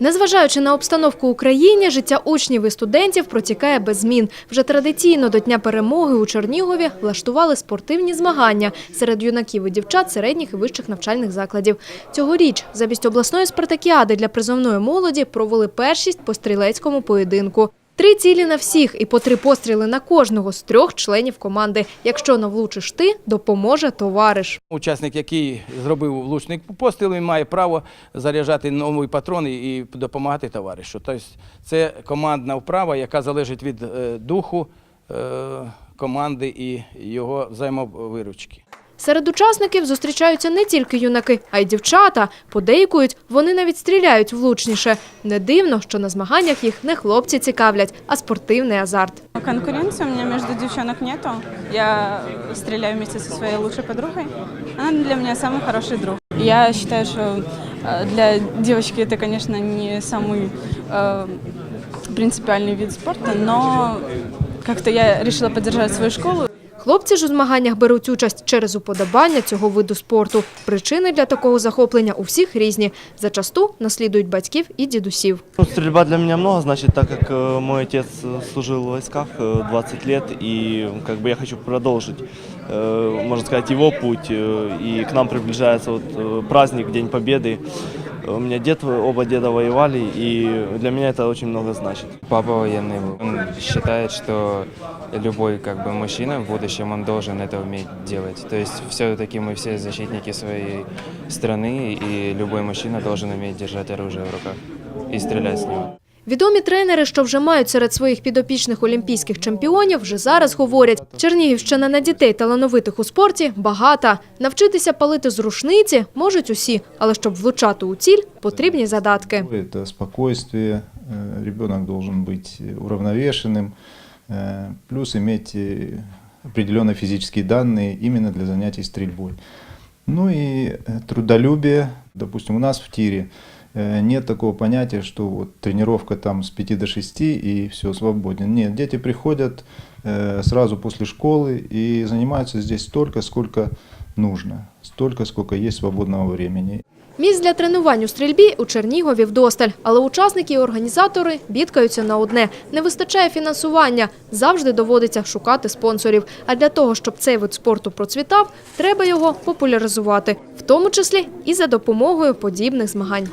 Незважаючи на обстановку в Україні, життя учнів і студентів протікає без змін. Вже традиційно до Дня перемоги у Чернігові влаштували спортивні змагання серед юнаків і дівчат середніх і вищих навчальних закладів. Цьогоріч замість обласної спартакіади для призовної молоді провели першість по стрілецькому поєдинку. Три цілі на всіх і по три постріли на кожного з трьох членів команди. Якщо не влучиш ти, допоможе товариш. Учасник, який зробив влучний постріл, він має право заряджати новий патрон і допомагати товаришу. Тобто це командна вправа, яка залежить від е, духу е, команди і його взаємовиручки. Серед учасників зустрічаються не тільки юнаки, а й дівчата. Подейкують, вони навіть стріляють влучніше. Не дивно, що на змаганнях їх не хлопці цікавлять, а спортивний азарт. Конкуренции у меня между девчонок нету. Я стреляю вместе со своей лучшей подругой. Она для меня самый хороший друг. Я считаю, что э, для девочки это, конечно, не самый э, принципиальный вид спорта, но как-то я решила поддержать свою школу. Хлопці ж у змаганнях беруть участь через уподобання цього виду спорту. Причини для такого захоплення у всіх різні. Зачасту наслідують батьків і дідусів. Ну, Стрельба для меня много значит, так как э, мой отец э, служил в войсках э, 20 лет, и как бы я хочу продолжить, э, можно сказать, его путь. э, И к нам приближается вот э, праздник, День Победы. У меня дед, оба деда воевали, и для меня это очень много значит. Папа военный был. Он считает, что любой как бы мужчина в будущем он должен это уметь делать. То есть все-таки мы все защитники своей страны, и любой мужчина должен уметь держать оружие в руках и стрелять с него. Відомі тренери, що вже мають серед своїх підопічних олімпійських чемпіонів, вже зараз говорять, Чернігівщина на дітей талановитих у спорті багата. Навчитися палити з рушниці можуть усі, але щоб влучати у ціль, потрібні задатки. Это спокойствие, э, ребенок должен быть уравновешенным, э, плюс иметь э, определенные физические данные именно для занятий стрельбой. Ну и э, трудолюбие. Допустим, у нас в тире э, нет такого понятия, что вот тренировка там с 5 до 6 и все, свободен. Нет, дети приходят э, сразу после школы и занимаются здесь столько, сколько нужно, столько, сколько есть свободного времени. Місць для тренувань у стрільбі у Чернігові вдосталь, але учасники і організатори бідкаються на одне – не вистачає фінансування. Завжди доводиться шукати спонсорів. А для того, щоб цей вид спорту процвітав, треба його популяризувати, в тому числі і за допомогою подібних змагань.